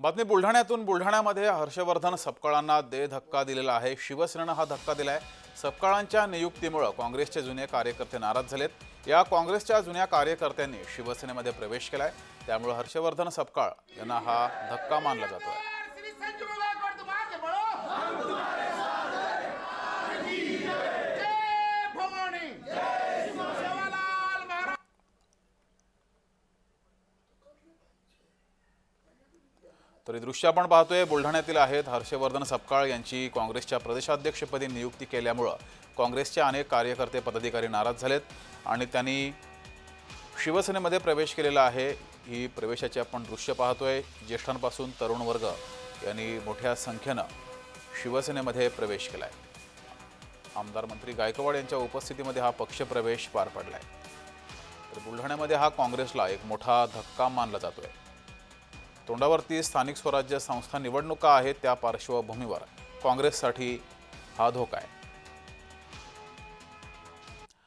बातमी बुलढाण्यातून. बुलढाण्यामध्ये हर्षवर्धन सपकाळांना दे धक्का दिलेला आहे. शिवसेनेनं हा धक्का दिला आहे सपकाळांच्या नियुक्तीमुळं काँग्रेसचे जुने कार्यकर्ते नाराज झालेत. या काँग्रेसच्या जुन्या कार्यकर्त्यांनी शिवसेनेमध्ये प्रवेश केला आहे त्यामुळं हर्षवर्धन सपकाळ यांना हा धक्का मानला जातो आहे तर दृश्य आपण पाहतोय. बुलढाण्यातील आहेत हर्षवर्धन सपकाळ यांची काँग्रेसच्या प्रदेशाध्यक्षपदी नियुक्ती केल्यामुळं काँग्रेसचे अनेक कार्यकर्ते पदाधिकारी नाराज झालेत आणि त्यांनी शिवसेनेमध्ये प्रवेश केलेला आहे. ही प्रवेशाची आपण दृश्य पाहतोय. ज्येष्ठांपासून तरुण वर्ग यांनी मोठ्या संख्येनं शिवसेनेमध्ये प्रवेश केला आहे आमदार मंत्री गायकवाड यांच्या उपस्थितीमध्ये हा पक्षप्रवेश पार पडला आहे तर बुलढाण्यामध्ये हा काँग्रेसला एक मोठा धक्का मानला जातोय. तोंडावरती स्थानिक स्वराज्य संस्था निवडणुका आहेत त्या पार्श्वभूमीवर. काँग्रेससाठी हा धोका आहे.